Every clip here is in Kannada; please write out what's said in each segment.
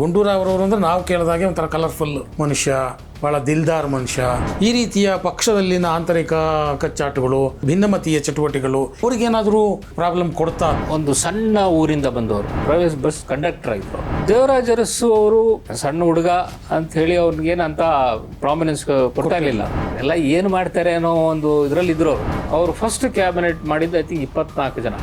ಗುಂಡೂರಾವ್ ಅವರವರು ಅಂದ್ರೆ ನಾವು ಕೇಳಿದಾಗೆ ಒಂಥರ ಕಲರ್ಫುಲ್ ಮನುಷ್ಯ, ಬಹಳ ದಿಲ್ದಾರ್ ಮನುಷ್ಯ. ಈ ರೀತಿಯ ಪಕ್ಷದಲ್ಲಿನ ಆಂತರಿಕ ಕಚ್ಚಾಟಗಳು, ಭಿನ್ನಮತೀಯ ಚಟುವಟಿಕೆಗಳು, ಅವ್ರಿಗೇನಾದರೂ ಪ್ರಾಬ್ಲಮ್ ಕೊಡ್ತಾ? ಒಂದು ಸಣ್ಣ ಊರಿಂದ ಬಂದವರು ಪ್ರೈವೇಟ್ ಬಸ್ ಕಂಡಕ್ಟರ್ ಆಗಿದ್ರು ದೇವರಾಜ ಅರಸು ಅವರು ಸಣ್ಣ ಹುಡುಗ ಅಂತ ಹೇಳಿ ಅವ್ರಿಗೇನಂತ ಪ್ರಾಮಿನೆನ್ಸ್ ಕೊಡ್ತಾ ಇರಲಿಲ್ಲ. ಎಲ್ಲ ಏನು ಮಾಡ್ತಾರೆ ಅನ್ನೋ ಒಂದು ಇದರಲ್ಲಿ ಇದ್ರು ಅವರು. ಅವರು ಫಸ್ಟ್ ಕ್ಯಾಬಿನೆಟ್ ಮಾಡಿದ್ದು ಐ ತಿಂಕ್ ಇಪ್ಪತ್ನಾಲ್ಕು ಜನ.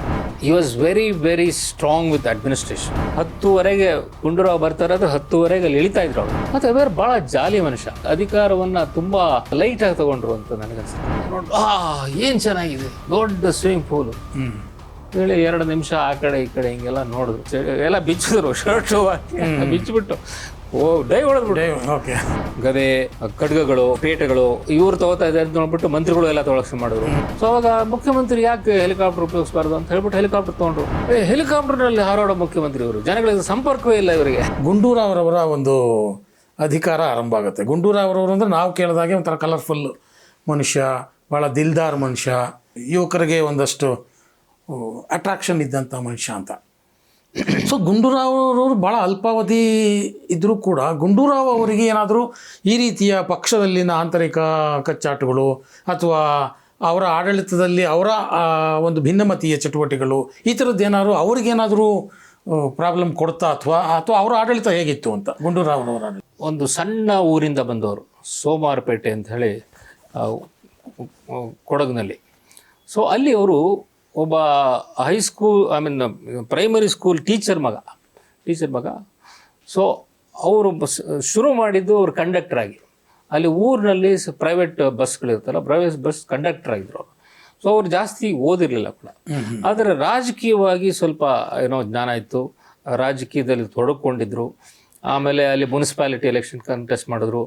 He was very very strong with administration ಹತ್ತುವರೆಗೆ ಗುಂಡೂರಾವ್ ಬರ್ತಾ ಇರೋದು ಹತ್ತುವರೆಗೆ ಅಲ್ಲಿ ಇಳಿತಾ ಇದ್ರು ಅವರು. ಮತ್ತೆ ಅವರು ಬಹಳ ಜಾಲಿ ಮನುಷ್ಯ. ಅಧಿಕಾರವನ್ನ ತುಂಬಾ ಲೈಟ್ ಆಗಿ ತಗೊಂಡ್ರು ಅಂತ ನನಗನ್ಸುತ್ತೆ ಆ ಏನ್ ಚೆನ್ನಾಗಿದೆ? ದೊಡ್ಡ ಸ್ವಿಮ್ಮಿಂಗ್ ಪೂಲ್ ಹೇಳಿ ಎರಡು ನಿಮಿಷ ಆ ಕಡೆ ಈ ಕಡೆ ಹಿಂಗೆಲ್ಲ ನೋಡಿದ್ರು. ಎಲ್ಲ ಬಿಚ್ಚಿದ್ರು ಶರ್ಟ್ ಬಿಚ್ಚಿಬಿಟ್ಟು. ಓ ಡೈ ಹೊಡೆದ್ಬಿಟ್ಟು ಓಕೆ. ಗದೆ ಖಡ್ಗಗಳು ಪೇಟೆಗಳು ಇವ್ರು ತಗೋತಾ ಇದ್ದಾರೆ ಅಂತ ನೋಡ್ಬಿಟ್ಟು ಮಂತ್ರಿಗಳು ಎಲ್ಲ ತೊಳಕ್ಷ ಮಾಡಿದ್ರು. ಸೊ ಅವಾಗ ಮುಖ್ಯಮಂತ್ರಿ ಯಾಕೆ ಹೆಲಿಕಾಪ್ಟರ್ ಉಪಯೋಗಿಸಬಾರ್ದು ಅಂತ ಹೇಳ್ಬಿಟ್ಟು ಹೆಲಿಕಾಪ್ಟರ್ ತಗೊಂಡ್ರು. ಏ ಹೆಲಿಕಾಪ್ಟರ್ನಲ್ಲಿ ಹಾರಾಡೋ ಮುಖ್ಯಮಂತ್ರಿ ಇವರು. ಜನಗಳಿಗೆ ಸಂಪರ್ಕವೇ ಇಲ್ಲ ಇವರಿಗೆ. ಗುಂಡೂರಾವ್ರವರ ಒಂದು ಅಧಿಕಾರ ಆರಂಭ ಆಗುತ್ತೆ. ಗುಂಡೂರಾವ್ರವರು ಅಂದ್ರೆ ನಾವು ಕೇಳಿದಾಗೆ ಒಂಥರ ಕಲರ್ಫುಲ್ ಮನುಷ್ಯ ಭಾಳ ದಿಲ್ದಾರ್ ಮನುಷ್ಯ ಯುವಕರಿಗೆ ಒಂದಷ್ಟು ಅಟ್ರಾಕ್ಷನ್ ಇದ್ದಂಥ ಮನುಷ್ಯ ಅಂತ. ಸೊ ಗುಂಡೂರಾವ್ ಅವರು ಭಾಳ ಅಲ್ಪಾವಧಿ ಇದ್ದರೂ ಕೂಡ ಗುಂಡೂರಾವ್ ಅವರಿಗೆ ಏನಾದರೂ ಈ ರೀತಿಯ ಪಕ್ಷದಲ್ಲಿನ ಆಂತರಿಕ ಕಚ್ಚಾಟಗಳು ಅಥವಾ ಅವರ ಆಡಳಿತದಲ್ಲಿ ಅವರ ಒಂದು ಭಿನ್ನಮತೀಯ ಚಟುವಟಿಕೆಗಳು ಈ ಥರದ್ದು ಏನಾದ್ರು ಅವ್ರಿಗೇನಾದರೂ ಪ್ರಾಬ್ಲಮ್ ಕೊಡ್ತಾ ಅಥವಾ ಅಥವಾ ಅವರ ಆಡಳಿತ ಹೇಗಿತ್ತು ಅಂತ ಗುಂಡೂರಾವ್ ಅವರ ಒಂದು ಸಣ್ಣ ಊರಿಂದ ಬಂದವರು ಸೋಮವಾರಪೇಟೆ ಅಂತ ಹೇಳಿ ಕೊಡಗಿನಲ್ಲಿ. ಸೊ ಅಲ್ಲಿ ಅವರು ಒಬ್ಬ high school I mean primary school teacher ಮಗ ಟೀಚರ್ ಮಗ. ಸೊ ಅವರು ಬಸ್ ಶುರು ಮಾಡಿದ್ದು ಅವರು ಕಂಡಕ್ಟರ್ ಆಗಿ. ಅಲ್ಲಿ ಊರಿನಲ್ಲಿ ಪ್ರೈವೇಟ್ ಬಸ್ಗಳಿರ್ತಲ್ಲ ಪ್ರೈವೇಟ್ ಬಸ್ ಕಂಡಕ್ಟರ್ ಆಗಿದ್ರು ಅವರು. ಸೊ ಅವರು ಜಾಸ್ತಿ ಓದಿರಲಿಲ್ಲ ಕೂಡ. ಆದರೆ ರಾಜಕೀಯವಾಗಿ ಸ್ವಲ್ಪ ಏನೋ ಜ್ಞಾನ ಇತ್ತು ರಾಜಕೀಯದಲ್ಲಿ ತೊಡಕೊಂಡಿದ್ರು. ಆಮೇಲೆ ಅಲ್ಲಿ ಮುನ್ಸಿಪಾಲಿಟಿ ಎಲೆಕ್ಷನ್ ಕಂಟೆಸ್ಟ್ ಮಾಡಿದ್ರು.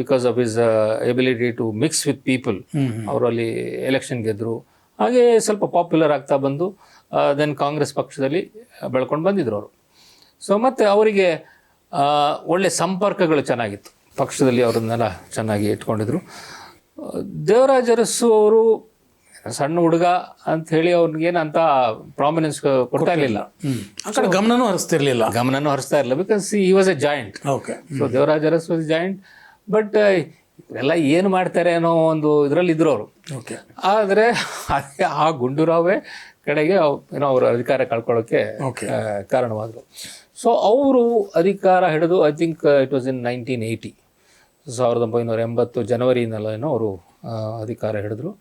Because of his ability to mix with people ಅವರು ಅಲ್ಲಿ ಎಲೆಕ್ಷನ್ ಗೆದ್ರು. ಹಾಗೆ ಸ್ವಲ್ಪ ಪಾಪ್ಯುಲರ್ ಆಗ್ತಾ ಬಂದು ದೆನ್ ಕಾಂಗ್ರೆಸ್ ಪಕ್ಷದಲ್ಲಿ ಬೆಳ್ಕೊಂಡು ಬಂದಿದ್ರು ಅವರು. ಸೊ ಮತ್ತು ಅವರಿಗೆ ಒಳ್ಳೆ ಸಂಪರ್ಕಗಳು ಚೆನ್ನಾಗಿತ್ತು. ಪಕ್ಷದಲ್ಲಿ ಅವರನ್ನೆಲ್ಲ ಚೆನ್ನಾಗಿ ಇಟ್ಕೊಂಡಿದ್ರು. ದೇವರಾಜ ಅರಸು ಅವರು ಸಣ್ಣ ಹುಡುಗ ಅಂತ ಹೇಳಿ ಅವ್ರಿಗೇನಂತ ಪ್ರಾಮಿನೆನ್ಸ್ ಕೊಡ್ತಾ ಇರಲಿಲ್ಲ. ಗಮನನೂ ಹರಿಸ್ತಿರ್ಲಿಲ್ಲ ಗಮನನೂ ಹರಿಸ್ತಾ ಇರಲಿಲ್ಲ because he was a joint okay so Devaraj Urs was joint but ಎಲ್ಲ ಏನು ಮಾಡ್ತಾರೆ ಅನ್ನೋ ಒಂದು ಇದರಲ್ಲಿ ಇದ್ರು ಅವರು ಓಕೆ ಆದರೆ ಅದೇ ಆ ಗುಂಡೂರಾವೇ ಕಡೆಗೆ ಏನೋ ಅವರು ಅಧಿಕಾರ ಕಳ್ಕೊಳ್ಳೋಕ್ಕೆ. ಕಾರಣವಾದರು. ಸೊ ಅವರು ಅಧಿಕಾರ ಹಿಡಿದು I think it was in nineteen eighty ಸಾವಿರದ ಒಂಬೈನೂರ ಎಂಬತ್ತು ಜನವರಿಯಿಂದಲ್ಲ ಏನೋ ಅವರು ಅಧಿಕಾರ ಹಿಡಿದ್ರು.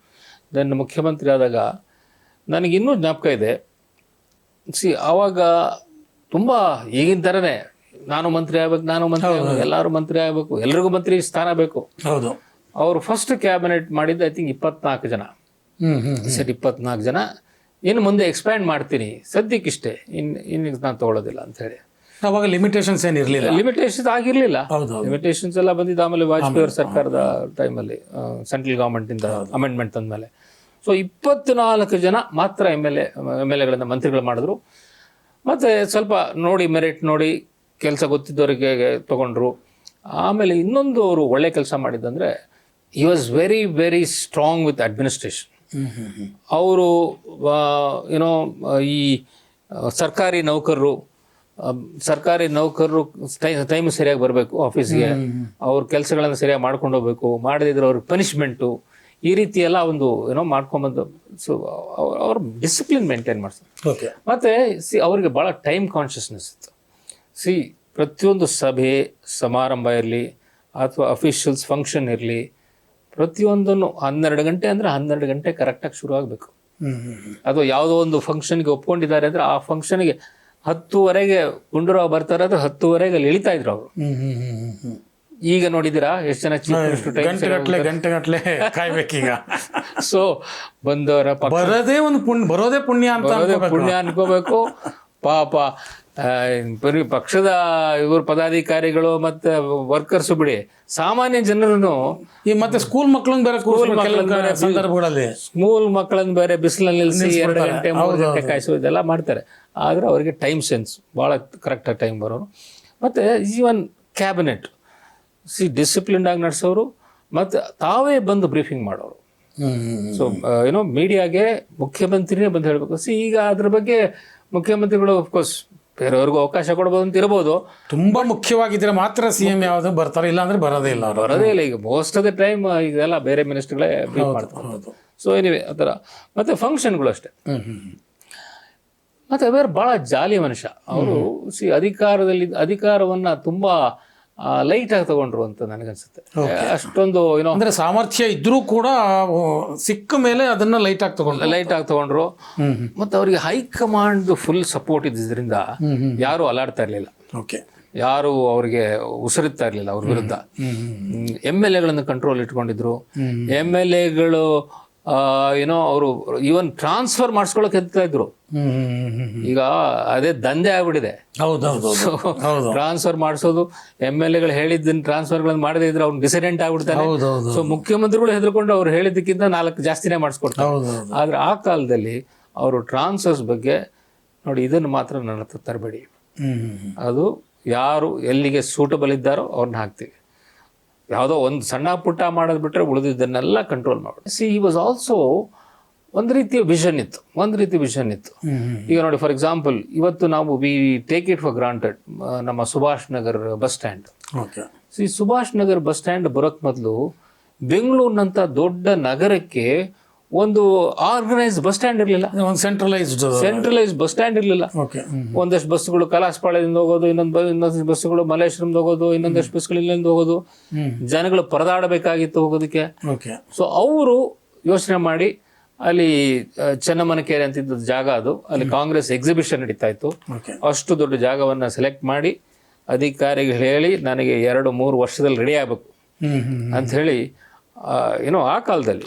ದೆನ್ ಮುಖ್ಯಮಂತ್ರಿ ಆದಾಗ ನನಗಿನ್ನೂ ಜ್ಞಾಪಕ ಇದೆ. ಸಿ ಆವಾಗ ತುಂಬ ಈಗಿನ ಥರನೇ ನಾನು ಮಂತ್ರಿ ಆಗ್ಬೇಕು ನಾನು ಮಂತ್ರಿ ಆಗ್ಬೇಕು ಎಲ್ಲರೂ ಮಂತ್ರಿ ಆಗ್ಬೇಕು ಎಲ್ರಿಗೂ ಮಂತ್ರಿ ಸ್ಥಾನ ಬೇಕು. ಹೌದು. ಅವರು ಫಸ್ಟ್ ಕ್ಯಾಬಿನೆಟ್ ಮಾಡಿದ್ದು ಐ ಥಿಂಕ್ ಇಪ್ಪತ್ನಾಲ್ಕು ಜನ. ಸರಿ ಇಪ್ಪತ್ನಾಲ್ಕು ಜನ. ಇನ್ನು ಮುಂದೆ ಎಕ್ಸ್ಪ್ಯಾಂಡ್ ಮಾಡ್ತೀನಿ. ಸದ್ಯಕ್ಕಿಷ್ಟೇ ಇನ್ನು ಇನ್ನು ನಾನು ತಗೊಳ್ಳೋದಿಲ್ಲ ಅಂತ ಹೇಳಿ. ಅವಾಗ ಲಿಮಿಟೇಷನ್ಸ್ ಏನು ಇರಲಿಲ್ಲ? ಲಿಮಿಟೇಷನ್ಸ್ ಆಗಿರಲಿಲ್ಲ. ಲಿಮಿಟೇಷನ್ಸ್ ಎಲ್ಲ ಬಂದಿದ್ದು ಆಮೇಲೆ ವಾಜಪೇಯಿ ಅವರ ಸರ್ಕಾರದ ಟೈಮಲ್ಲಿ ಸೆಂಟ್ರಲ್ ಗೌರ್ಮೆಂಟಿಂದ ಅಮೆಂಡ್ಮೆಂಟ್ ತಂದಮೇಲೆ ಸೊ ಇಪ್ಪತ್ನಾಲ್ಕು ಜನ ಮಾತ್ರ M L A M L ಎಗಳಿಂದ ಮಂತ್ರಿಗಳು ಮಾಡಿದ್ರು. ಮತ್ತು ಸ್ವಲ್ಪ ನೋಡಿ ಮೆರಿಟ್ ನೋಡಿ ಕೆಲಸ ಗೊತ್ತಿದ್ದವರಿಗೆ ತಗೊಂಡ್ರು. ಆಮೇಲೆ ಇನ್ನೊಂದು ಅವರು ಒಳ್ಳೆ ಕೆಲಸ ಮಾಡಿದ್ದಂದರೆ he was very very strong with administration ಅವರು ಏನೋ ಈ ಸರ್ಕಾರಿ ನೌಕರರು ಸರ್ಕಾರಿ ನೌಕರರು ಟೈಮ್ ಸರಿಯಾಗಿ ಬರಬೇಕು ಆಫೀಸ್ಗೆ ಅವ್ರ ಕೆಲಸಗಳನ್ನು ಸರಿಯಾಗಿ ಮಾಡ್ಕೊಂಡು ಹೋಗ್ಬೇಕು. ಮಾಡದಿದ್ರೆ ಅವ್ರ ಪನಿಷ್ಮೆಂಟು ಈ ರೀತಿ ಎಲ್ಲ ಒಂದು ಏನೋ ಮಾಡ್ಕೊಂಬಂದು ಸೊ ಅವ್ರ ಡಿಸಿಪ್ಲಿನ್ ಮೇಂಟೈನ್ ಮಾಡ್ತಾರೆ ಓಕೆ ಮತ್ತು ಸಿ ಅವರಿಗೆ ಭಾಳ ಟೈಮ್ ಕಾನ್ಷಿಯಸ್ನೆಸ್ ಇತ್ತು. ಸಿ ಪ್ರತಿಯೊಂದು ಸಭೆ ಸಮಾರಂಭ ಇರಲಿ ಅಥವಾ ಅಫಿಷಿಯಲ್ಸ್ ಫಂಕ್ಷನ್ ಇರಲಿ ಪ್ರತಿಯೊಂದನ್ನು ಹನ್ನೆರಡು ಗಂಟೆ ಅಂದರೆ ಹನ್ನೆರಡು ಗಂಟೆ ಕರೆಕ್ಟಾಗಿ ಶುರು ಆಗಬೇಕು. ಅಥವಾ ಯಾವುದೋ ಒಂದು ಫಂಕ್ಷನ್ಗೆ ಒಪ್ಕೊಂಡಿದ್ದಾರೆ ಅಂದರೆ ಆ ಫಂಕ್ಷನ್ಗೆ ಹತ್ತುವರೆಗೆ ಗುಂಡೂರಾವ್ ಬರ್ತಾರೆ ಅಂದ್ರೆ ಹತ್ತುವರೆಗೆ ಅಲ್ಲಿ ಇಳಿತಾ ಇದ್ರು ಅವರು. ಈಗ ನೋಡಿದಿರಾ ಎಷ್ಟು ಜನ ಗಂಟೆಗಟ್ಲೆ ಕಾಯ್ಬೇಕೀಗ. ಸೊ ಬಂದವರ ಬರೋದೇ ಒಂದು ಪುಣ್ಯ ಬರೋದೇ ಪುಣ್ಯ ಅಂತ. ಪುಣ್ಯ ಅನ್ಕೋಬೇಕು. ಪಾಪ ಬರೀ ಪಕ್ಷದ ಇವರು ಪದಾಧಿಕಾರಿಗಳು ಮತ್ತೆ ವರ್ಕರ್ಸ್ ಬಿಡಿ. ಸಾಮಾನ್ಯ ಜನರನ್ನು ಈ ಮತ್ತೆ ಸ್ಕೂಲ್ ಮಕ್ಕಳನ್ನ ಬೇರೆ ಕೆಲವು ಸಂದರ್ಭಗಳಲ್ಲಿ. ಸ್ಕೂಲ್ ಮಕ್ಕಳನ್ನ ಬೇರೆ ಬಿಸಿಲಲ್ಲಿ ನಿಲ್ಲಿಸಿ ಎರಡು ಗಂಟೆ ಮೂರು ಗಂಟೆ ಕಾಯಿಸೋ ಇದೆಲ್ಲ ಮಾಡ್ತಾರೆ. ಆದ್ರೆ ಅವರಿಗೆ ಟೈಮ್ ಸೆನ್ಸ್ ಭಾಳ ಕರೆಕ್ಟಾಗಿ ಟೈಮ್ ಬರೋರು. ಮತ್ತೆ ಈವನ್ ಕ್ಯಾಬಿನೆಟ್ ಸಿ ಡಿಸಿಪ್ಲಿನ್ ಆಗಿ ನಡೆಸೋರು ಮತ್ತೆ ತಾವೇ ಬಂದು ಬ್ರೀಫಿಂಗ್ ಮಾಡೋರು. ಸೊ ಏನೋ ಮೀಡಿಯಾಗೆ ಮುಖ್ಯಮಂತ್ರಿನೇ ಬಂದು ಹೇಳಬೇಕು. ಸಿ ಈಗ ಅದ್ರ ಬಗ್ಗೆ ಮುಖ್ಯಮಂತ್ರಿಗಳು ಅಫ್ಕೋರ್ಸ್ ಬೇರೆಯವ್ರಿಗೂ ಅವಕಾಶ ಕೊಡ್ಬೋದು ಅಂತ ಇರ್ಬೋದು. ತುಂಬಾ ಮುಖ್ಯವಾಗಿದ್ರೆ ಮಾತ್ರ ಸಿ ಎಂ ಯಾವ್ದು ಬರ್ತಾರೆ ಇಲ್ಲ ಅಂದ್ರೆ ಬರೋದೇ ಇಲ್ಲ ಅವರು. ಬರೋದೇ ಇಲ್ಲ. ಈಗ ಮೋಸ್ಟ್ ಆಫ್ ದ ಟೈಮ್ ಇದೆಲ್ಲ ಬೇರೆ ಮಿನಿಸ್ಟರ್ಗಳೇ ಬ್ರೀಫ್ ಮಾಡ್ತಾರೆ. ಸೊ ಏನಿವೆ ಆ ಥರ. ಮತ್ತು ಫಂಕ್ಷನ್ಗಳು ಅಷ್ಟೇ. ಮತ್ತು ಬೇರೆ ಭಾಳ ಜಾಲಿ ಮನುಷ್ಯ. ಅವರು ಸಿ ಅಧಿಕಾರದಲ್ಲಿ ಅಧಿಕಾರವನ್ನ ತುಂಬಾ ಲೈಟ್ ಆಗಿ ತಗೊಂಡ್ರು ಅಂತ ನನಗನ್ಸುತ್ತೆ. ಅಷ್ಟೊಂದು ಏನೋ ಅಂದ್ರೆ ಸಾಮರ್ಥ್ಯ ಇದ್ರೂ ಕೂಡ ಸಿಕ್ಕ ಮೇಲೆ ಅದನ್ನ ಲೈಟ್ ಆಗಿ ತಗೊಂಡ್ರು. ಲೈಟ್ ಆಗಿ ತಗೊಂಡ್ರು. ಮತ್ತೆ ಅವರಿಗೆ ಹೈಕಮಾಂಡ್ ಫುಲ್ ಸಪೋರ್ಟ್ ಇದ್ದಿದ್ದರಿಂದ ಯಾರು ಅಲಾಡ್ತಾ ಇರಲಿಲ್ಲ. ಓಕೆ ಯಾರು ಅವರಿಗೆ ಉಸಿರುತ್ತಾ ಇರಲಿಲ್ಲ ಅವ್ರ ವಿರುದ್ಧ. ಎಂ ಎಲ್ ಎಗಳನ್ನು ಕಂಟ್ರೋಲ್ ಇಟ್ಕೊಂಡಿದ್ರು. ಎಂ ಎಲ್ ಎಗಳು ಏನೋ ಅವರು ಈವನ್ ಟ್ರಾನ್ಸ್ಫರ್ ಮಾಡಿಸ್ಕೊಳಕ್ ಹೆದ್ತಾ ಇದ್ರು. ಈಗ ಅದೇ ದಂಧೆ ಆಗ್ಬಿಟ್ಟಿದೆ. ಟ್ರಾನ್ಸ್ಫರ್ ಮಾಡಿಸೋದು ಎಂ ಎಲ್ ಎಗಳು ಹೇಳಿದ್ದನ್ನ ಟ್ರಾನ್ಸ್ಫರ್ಗಳನ್ನು ಮಾಡದೇ ಇದ್ರೆ ಅವ್ನು ಡಿಸಿಡೆಂಟ್ ಆಗ್ಬಿಡ್ತಾನೆ. ಸೊ ಮುಖ್ಯಮಂತ್ರಿಗಳು ಹೆದರ್ಕೊಂಡು ಅವ್ರು ಹೇಳಿದ್ದಕ್ಕಿಂತ ನಾಲ್ಕು ಜಾಸ್ತಿನೇ ಮಾಡಿಸ್ಕೊಡ್ತಾರೆ. ಆದ್ರೆ ಆ ಕಾಲದಲ್ಲಿ ಅವರು ಟ್ರಾನ್ಸ್ಫರ್ಸ್ ಬಗ್ಗೆ ನೋಡಿ ಇದನ್ನು ಮಾತ್ರ ನನ್ನ ಹತ್ರ ತರಬೇಡಿ. ಅದು ಯಾರು ಎಲ್ಲಿಗೆ ಸೂಟಬಲ್ ಇದ್ದಾರೋ ಅವ್ರನ್ನ ಹಾಕ್ತೀವಿ. ಯಾವುದೋ ಒಂದು ಸಣ್ಣ ಪುಟ್ಟ ಮಾಡೋದು ಬಿಟ್ಟರೆ ಉಳಿದಿದ್ದನ್ನೆಲ್ಲ ಕಂಟ್ರೋಲ್ ಮಾಡಿ ಸಿ ಈ ವಾಸ್ ಆಲ್ಸೋ ಒಂದು ರೀತಿಯ ವಿಷನ್ ಇತ್ತು ಒಂದು ರೀತಿ ವಿಷನ್ ಇತ್ತು. ಈಗ ನೋಡಿ ಫಾರ್ ಎಕ್ಸಾಂಪಲ್ ಇವತ್ತು ನಾವು we take it for granted ನಮ್ಮ Subhash Nagar bus stand okay see Subhash Nagar bus stand ಬರೋಕ್ ಮೊದಲು ಬೆಂಗಳೂರಿನಂಥ ದೊಡ್ಡ ನಗರಕ್ಕೆ ಒಂದು ಆರ್ಗನೈಸ್ ಬಸ್ ಸ್ಟ್ಯಾಂಡ್ ಇರಲಿಲ್ಲ. ಒಂದು ಸೆಂಟ್ರಲೈಸ್ಡ್ ಸೆಂಟ್ರಲೈಸ್ ಬಸ್ ಸ್ಟ್ಯಾಂಡ್ ಇರಲಿಲ್ಲ. ಓಕೆ ಒಂದಷ್ಟು ಬಸ್ಗಳು ಕಲಾಸಪಾಳ್ಯದಿಂದ ಹೋಗೋದು ಇನ್ನೊಂದು ಇನ್ನೊಂದಷ್ಟು ಬಸ್ಸುಗಳು ಮಲ್ಲೇಶ್ವರಂದ ಹೋಗೋದು ಇನ್ನೊಂದಷ್ಟು ಬಸ್ಗಳು ಇಲ್ಲಿಂದ ಹೋಗೋದು. ಜನಗಳು ಪರದಾಡಬೇಕಾಗಿತ್ತು ಹೋಗೋದಕ್ಕೆ. ಓಕೆ ಸೊ ಅವರು ಯೋಚನೆ ಮಾಡಿ ಅಲ್ಲಿ ಚೆನ್ನಮನಕೆರೆ ಚೆನ್ನಮ್ಮನಕೆರೆ ಅಂತಿದ್ದ ಜಾಗ ಅದು. ಅಲ್ಲಿ ಕಾಂಗ್ರೆಸ್ ಎಕ್ಸಿಬಿಷನ್ ನಡೀತಾ ಇತ್ತು. ಅಷ್ಟು ದೊಡ್ಡ ಜಾಗವನ್ನು ಸೆಲೆಕ್ಟ್ ಮಾಡಿ ಅಧಿಕಾರಿಗಳು ಹೇಳಿ ನನಗೆ ಎರಡು ಮೂರು ವರ್ಷದಲ್ಲಿ ರೆಡಿ ಆಗಬೇಕು ಅಂತ ಹೇಳಿ ಏನೋ ಆ ಕಾಲದಲ್ಲಿ.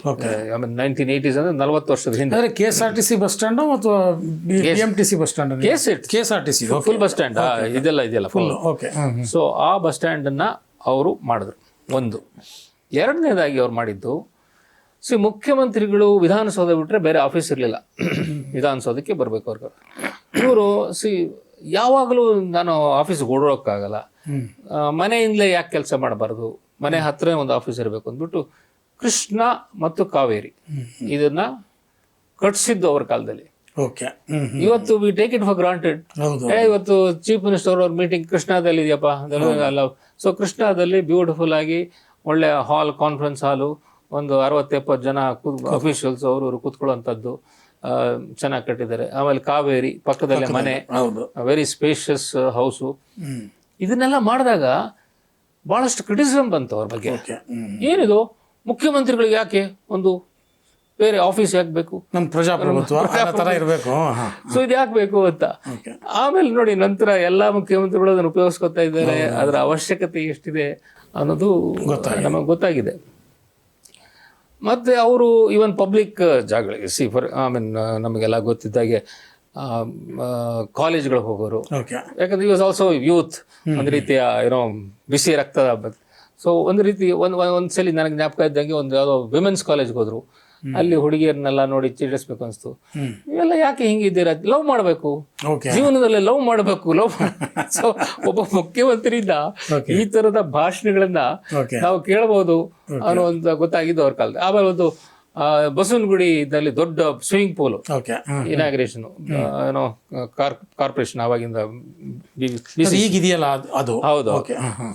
ನೈನ್ಟೀನ್ ಏಯ್ಟೀಸ್ ಅಂದ್ರೆ ನಲವತ್ತು ವರ್ಷದ ಹಿಂದೆ. ಅಂದ್ರೆ K S R T C bus stand ಅಥವಾ B M T C bus stand case it K S R T C full bus stand ಇದೆಲ್ಲ ಇದೆಯಲ್ಲ ಫುಲ್ ಓಕೆ ಸೊ ಆ ಬಸ್ ಸ್ಟ್ಯಾಂಡನ್ನು ಅವರು ಮಾಡಿದ್ರು. ಒಂದು. ಎರಡನೇದಾಗಿ ಅವ್ರು ಮಾಡಿದ್ದು ಸಿ ಮುಖ್ಯಮಂತ್ರಿಗಳು ವಿಧಾನಸೌಧ ಬಿಟ್ಟರೆ ಬೇರೆ ಆಫೀಸ್ ಇರಲಿಲ್ಲ. ವಿಧಾನಸೌಧಕ್ಕೆ ಬರಬೇಕು ಅವ್ರಿಗೆ ಇವರು ಸಿ ಯಾವಾಗಲೂ ನಾನು ಆಫೀಸ್ಗೆ ಓಡೋಕ್ಕಾಗಲ್ಲ. ಮನೆಯಿಂದಲೇ ಯಾಕೆ ಕೆಲಸ ಮಾಡಬಾರ್ದು? ಮನೆ ಹತ್ತಿರ ಒಂದು ಆಫೀಸ್ ಇರಬೇಕು ಅಂದ್ಬಿಟ್ಟು ಕೃಷ್ಣ ಮತ್ತು ಕಾವೇರಿ. ಇದನ್ನ ಕಟ್ಸಿದ್ದು ಅವ್ರ ಕಾಲದಲ್ಲಿ. ಓಕೆ. ಇವತ್ತು we take it for granted ಇವತ್ತು ಚೀಫ್ ಮಿನಿಸ್ಟರ್ ಅವ್ರ ಮೀಟಿಂಗ್ ಕೃಷ್ಣಾದಲ್ಲಿ ಇದೆಯಪ್ಪ? ಅಲ್ಲ. ಸೊ ಕೃಷ್ಣಾದಲ್ಲಿ ಬ್ಯೂಟಿಫುಲ್ ಆಗಿ ಒಳ್ಳೆ ಹಾಲ್ ಕಾನ್ಫರೆನ್ಸ್ ಹಾಲು ಒಂದು ಅರವತ್ತು ಎಪ್ಪತ್ತು ಜನ ಅಫಿಷಿಯಲ್ಸ್ ಅವರು ಇವರು ಕೂತ್ಕೊಳ್ಳುವಂಥದ್ದು ಚೆನ್ನಾಗಿ ಕಟ್ಟಿದ್ದಾರೆ. ಆಮೇಲೆ ಕಾವೇರಿ ಪಕ್ಕದಲ್ಲೇ ಮನೆ ಹೌದು. ವೆರಿ ಸ್ಪೇಷಿಯಸ್ ಹೌಸು ಇದನ್ನೆಲ್ಲ ಮಾಡಿದಾಗ ಭಾಳಷ್ಟು ಕ್ರಿಟಿಸಮ್ ಬಂತು ಅವ್ರ ಬಗ್ಗೆ. ಏನಿದು? ಮುಖ್ಯಮಂತ್ರಿಗಳಿಗೆ ಯಾಕೆ ಒಂದು ಬೇರೆ ಆಫೀಸ್ ಯಾಕೆ ಬೇಕು ನಮ್ಮ ಪ್ರಜಾಪ್ರಭುತ್ವ ಇರಬೇಕು. ಸೊ ಇದು ಯಾಕೆ ಬೇಕು ಅಂತ? ಆಮೇಲೆ ನೋಡಿ ನಂತರ ಎಲ್ಲ ಮುಖ್ಯಮಂತ್ರಿಗಳು ಅದನ್ನು ಉಪಯೋಗಿಸ್ಕೊತಾ ಇದ್ದಾರೆ. ಅದರ ಅವಶ್ಯಕತೆ ಎಷ್ಟಿದೆ ಅನ್ನೋದು ನಮಗೆ ಗೊತ್ತಾಗಿದೆ. ಮತ್ತೆ ಅವರು ಈವನ್ ಪಬ್ಲಿಕ್ ಜಾಗಗಳಿಗೆ ಸಿ ಫಾರ್ ಐ ಮೀನ್ ನಮಗೆಲ್ಲ ಗೊತ್ತಿದ್ದಾಗೆ ಕಾಲೇಜ್ಗಳಿಗೆ ಹೋಗೋರು. ಯಾಕಂದ್ರೆ ಈ ವಾಸ್ ಆಲ್ಸೋ ಯೂತ್ ಒಂದು ರೀತಿಯ ಏನೋ ಬಿಸಿ ರಕ್ತದ ಸೊ ಒಂದು ರೀತಿ ಒಂದು ಒಂದು ಸಲ ನನಗೆ ಜ್ಞಾಪಕ ಇದ್ದಂಗೆ ಒಂದು ಯಾವುದೋ ವಿಮೆನ್ಸ್ ಕಾಲೇಜ್ಗೆ ಹೋದ್ರು. ಅಲ್ಲಿ ಹುಡುಗಿಯರನ್ನೆಲ್ಲ ನೋಡಿ ಚೀಡಿಸ್ಬೇಕು ಅನಿಸ್ತು. ಇವೆಲ್ಲ ಯಾಕೆ ಹಿಂಗಿದ್ದೀರಾ? ಲವ್ ಮಾಡಬೇಕು. ಜೀವನದಲ್ಲಿ ಲವ್ ಮಾಡಬೇಕು ಲವ್ ಸೊ ಒಬ್ಬ ಮುಖ್ಯಮಂತ್ರಿಯಿಂದ ಈ ತರದ ಭಾಷಣಗಳನ್ನ ನಾವು ಕೇಳಬಹುದು ಅನ್ನೋ ಒಂದು ಗೊತ್ತಾಗಿದ್ದು ಅವ್ರ ಕಾಲದ ಆಮೇಲೆ ಒಂದು ಆ, ಇದ್ದಲ್ಲಿ ದೊಡ್ಡ ಸ್ವಿಮ್ಮಿಂಗ್ ಪೂಲ್ ಇನಾಗ್ರೇಷನ್ ಏನೋ ಕಾರ್ ಕಾರ್ಪೊರೇಷನ್ ಅವಾಗಿಂದ ಈಗಿದೆಯಲ್ಲ ಅದು- ಹೌದು.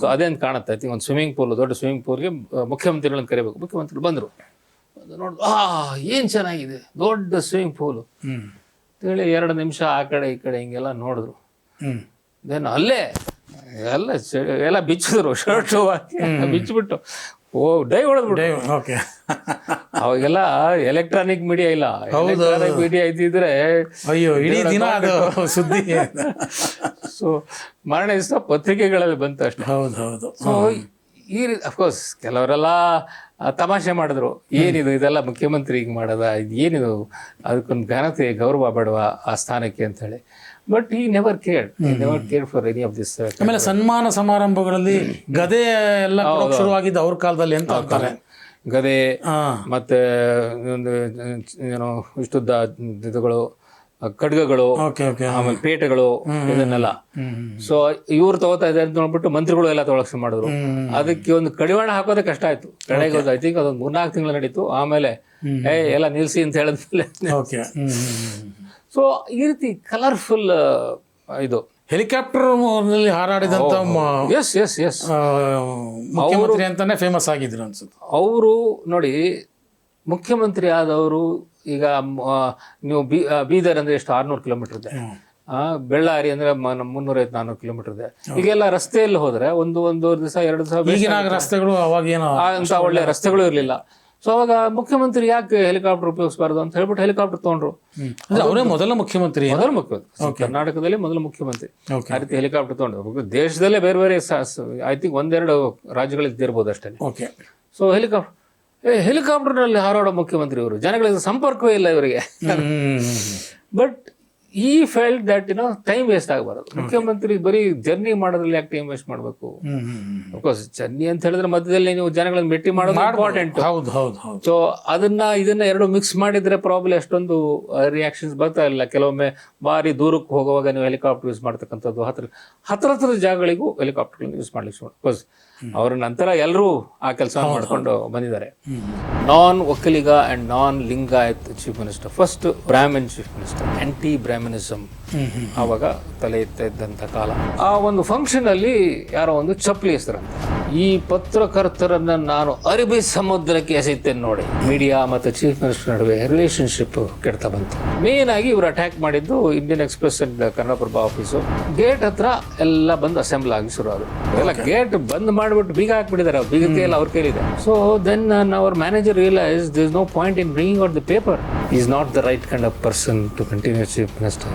ಅದೇನು ಕಾಣುತ್ತೆ? ಐತಿ ಒಂದು ಸ್ವಿಮ್ಮಿಂಗ್ ಪೂಲ್ ದೊಡ್ಡ ಸ್ವಿಮ್ಮಿಂಗ್ ಪೂಲ್ಗೆ ಮುಖ್ಯಮಂತ್ರಿಗಳನ್ನ ಕರಿಬೇಕು. ಮುಖ್ಯಮಂತ್ರಿಗಳು ಬಂದರು. ನೋಡಿದ್ರು ಆ ಏನು ಚೆನ್ನಾಗಿದೆ? ದೊಡ್ಡ ಸ್ವಿಮ್ಮಿಂಗ್ ಪೂಲು ಹೇಳಿ ಎರಡು ನಿಮಿಷ ಆ ಕಡೆ ಈ ಕಡೆ ಹಿಂಗೆಲ್ಲ ನೋಡಿದ್ರು. ಹ್ಮ್. ದೆನ್ ಅಲ್ಲೇ ಎಲ್ಲ ಎಲ್ಲ ಬಿಚ್ಚಿದ್ರು ಶರ್ಟ್ ಬಿಚ್ಚಿಬಿಟ್ಟು. ಓ ಡೈ ಹೊಡೆದ್ಬಿಟ್ಟು ಓಕೆ. ಅವಾಗೆಲ್ಲ ಎಲೆಕ್ಟ್ರಾನಿಕ್ ಮೀಡಿಯಾ ಇಲ್ಲ. ಎಲೆಕ್ಟ್ರಾನಿಕ್ ಮೀಡಿಯಾ ಇದ್ದಿದ್ರೆ ಅಯ್ಯೋ ಇಡೀ ದಿನ ಅದು ಸುದ್ದಿ. ಸೊ ಮರಣ ದಿವಸ ಪತ್ರಿಕೆಗಳಲ್ಲಿ ಬಂತು ಅಷ್ಟೇ. ಹೌದು ಹೌದು. ಸೊ ಈ ರೀತಿ ಅಫ್ಕೋರ್ಸ್ ಕೆಲವರೆಲ್ಲ ತಮಾಷೆ ಮಾಡಿದ್ರು. ಏನಿದು ಇದೆಲ್ಲ ಮುಖ್ಯಮಂತ್ರಿ ಹಿಂಗೆ ಮಾಡೋದ? ಇದು ಏನಿದು ಅದಕ್ಕೊಂದು ಘನತೆ ಗೌರವ ಬೇಡವಾ ಆ ಸ್ಥಾನಕ್ಕೆ ಅಂತ ಹೇಳಿ but he never care never care for any of this ಆಮೇಲೆ ಸನ್ಮಾನ ಸಮಾರಂಭಗಳಲ್ಲಿ ಗದೆ ಎಲ್ಲ ಶುರುವಾಗಿದ್ದ ಅವ್ರ ಕಾಲದಲ್ಲಿ ಅಂತ ಅಂತಾರೆ. ಗದೆ ಮತ್ತೆ ಒಂದು ಏನೋ ಇಷ್ಟುದ್ದ ಇದುಗಳು ಖಡ್ಗಗಳು ಆಮೇಲೆ ಪೇಟೆಗಳು ಇದನ್ನೆಲ್ಲ. ಸೊ ಇವ್ರು ತಗೋತಾ ಇದ್ದಾರೆ ಅಂತ ನೋಡ್ಬಿಟ್ಟು ಮಂತ್ರಿಗಳು ಎಲ್ಲ ತಗೊಳಕ್ ಮಾಡಿದ್ರು. ಅದಕ್ಕೆ ಒಂದು ಕಡಿವಾಣ ಹಾಕೋದೇ ಕಷ್ಟ ಆಯ್ತು. ಕಡೆಗೆ ಐ ತಿಂಕ್ ಅದೊಂದು ಮೂರ್ನಾಲ್ಕು ತಿಂಗಳು ನಡೀತು. ಆಮೇಲೆ ಏ ಎಲ್ಲ ನಿಲ್ಸಿ ಅಂತ ಹೇಳಿದ್ಮೇಲೆ. ಸೊ ಈ ರೀತಿ ಕಲರ್ಫುಲ್ ಇದು. ಹೆಲಿಕಾಪ್ಟರ್ನಲ್ಲಿ ಹಾರಾಡಿದಂತ ಎಸ್ ಎಸ್ ಎಸ್ ಮುಖ್ಯಮಂತ್ರಿ ಅಂತಾನೆ ಫೇಮಸ್ ಆಗಿದ್ರು ಅನ್ಸುತ್ತೆ. ಅವರು ನೋಡಿ ಮುಖ್ಯಮಂತ್ರಿ ಆದವರು ಈಗ ನೀವು ಬಿ ಬೀದರ್ ಅಂದ್ರೆ ಎಷ್ಟು? ಆರ್ನೂರು ಕಿಲೋಮೀಟರ್ ಇದೆ. ಆ, ಬೆಳ್ಳಾರಿ ಅಂದ್ರೆ ಮ- ಮುನ್ನೂರೈವತ್ತು ನಾನ್ನೂರು ಕಿಲೋಮೀಟರ್ ಇದೆ. ಈಗೆಲ್ಲ ರಸ್ತೆಯಲ್ಲಿ ಹೋದ್ರೆ ಒಂದು ಒಂದೂವರೆ ದಿವಸ ಎರಡು ದಿವಸ ರಸ್ತೆಗಳು ಅವಾಗ ಏನೋ ಅಂತ ಒಳ್ಳೆ ರಸ್ತೆಗಳು ಇರಲಿಲ್ಲ. ಸೊ ಅವಾಗ ಮುಖ್ಯಮಂತ್ರಿ ಯಾಕೆ ಹೆಲಿಕಾಪ್ಟರ್ ಉಪಯೋಗಿಸಬಾರ್ದು ಅಂತ ಹೇಳ್ಬಿಟ್ಟು ಹೆಲಿಕಾಪ್ಟರ್ ತಗೊಂಡ್ರು. ಅವರೇ ಮೊದಲ ಮುಖ್ಯಮಂತ್ರಿ ಮೊದಲ ಮುಖ್ಯಮಂತ್ರಿ. ಕರ್ನಾಟಕದಲ್ಲಿ ಮೊದಲ ಮುಖ್ಯಮಂತ್ರಿ. ಆ ರೀತಿ ಹೆಲಿಕಾಪ್ಟರ್ ತಗೊಂಡ್ರು. ದೇಶದಲ್ಲೇ ಬೇರೆ ಬೇರೆ ಐ ತಿಂಕ್ ಒಂದೆರಡು ರಾಜ್ಯಗಳಿದ್ದಿರ್ಬೋದು ಅಷ್ಟೇ ಓಕೆ ಸೊ ಹೆಲಿಕಾಪ್ಟರ್ ಹೆಲಿಕಾಪ್ಟರ್ನಲ್ಲಿ ಹಾರಾಡೋ ಮುಖ್ಯಮಂತ್ರಿ ಇವರು ಜನಗಳಿಗೆ ಸಂಪರ್ಕವೇ ಇಲ್ಲ ಇವರಿಗೆ. ಬಟ್ ಈ ಫೆಲ್ಟ್ ದಟ್ ಏನೋ ಟೈಮ್ ವೇಸ್ಟ್ ಆಗಬಾರದು. ಮುಖ್ಯಮಂತ್ರಿ ಬರೀ ಜರ್ನಿ ಮಾಡೋದ್ರಲ್ಲಿ ಯಾಕೆ ಟೈಮ್ ವೇಸ್ಟ್ ಮಾಡಬೇಕು? ಅಫ್ಕೋರ್ಸ್ ಜರ್ನಿ ಅಂತ ಹೇಳಿದ್ರೆ ಮಧ್ಯದಲ್ಲಿ ನೀವು ಜನಗಳನ್ನ ಭೇಟಿ ಮಾಡೋದು ಇಂಪಾರ್ಟೆಂಟ್ ಹೌದು ಹೌದು ಹೌದು. ಸೊ ಅದನ್ನ ಇದನ್ನ ಎರಡು ಮಿಕ್ಸ್ ಮಾಡಿದ್ರೆ ಪ್ರಾಬ್ಲಮ್ ಎಷ್ಟೊಂದು ರಿಯಾಕ್ಷನ್ಸ್ ಬರ್ತಾ ಇಲ್ಲ. ಕೆಲವೊಮ್ಮೆ ಬಾರಿ ದೂರಕ್ಕೆ ಹೋಗುವಾಗ ನೀವು ಹೆಲಿಕಾಪ್ಟರ್ ಯೂಸ್ ಮಾಡ್ತಕ್ಕಂಥದ್ದು ಹತ್ರ ಹತ್ರ ಹತ್ರದ ಜಾಗಗಳಿಗೂ ಹೆಲಿಕಾಪ್ಟರ್ ಯೂಸ್ ಮಾಡ್ಲಿಕ್ಕೆ ಬಿಕಾಸ್ ಅವ್ರ ನಂತರ ಎಲ್ಲರೂ ಆ ಕೆಲಸ ಮಾಡ್ಕೊಂಡು ಬಂದಿದ್ದಾರೆ. Non Okkaliga and non Lingayat chief minister first Brahmin chief minister anti Brahminism ಆವಾಗ ತಲೆ ಎತ್ತ ಇದ್ದಂಥ ಕಾಲ. ಆ ಒಂದು ಫಂಕ್ಷನ್ ಅಲ್ಲಿ ಯಾರೋ ಒಂದು ಚಪ್ಪಲಿ ಹೆಸರಂತೆ ಈ ಪತ್ರಕರ್ತರನ್ನ ನಾನು ಅರಬಿ ಸಮುದ್ರಕ್ಕೆ ಎಸೆಯುತ್ತೇನೆ ನೋಡಿ. ಮೀಡಿಯಾ ಮತ್ತು ಚೀಫ್ ಮಿನಿಸ್ಟರ್ ನಡುವೆ ರಿಲೇಶನ್ಶಿಪ್ ಕೆಡ್ತಾ ಬಂತು. ಮೇನ್ ಆಗಿ ಇವರು ಅಟ್ಯಾಕ್ ಮಾಡಿದ್ದು Indian Express and Kannada Prabha office gate ಹತ್ರ ಎಲ್ಲ ಬಂದು ಅಸೆಂಬ್ಲ್ ಆಗಿ ಶುರು ಆದ್ರು ಎಲ್ಲ ಗೇಟ್ ಬಂದ್ ಮಾಡಿಬಿಟ್ಟು ಬೀಗ ಹಾಕ್ಬಿಟ್ಟಿದ್ದಾರೆ ಬೀಗ ಕೇಳಿ ಅವ್ರ ಕೈಲಿದೆ. So then our manager realise this is no point in bringing out the paper is not the right kind of person to continue chief minister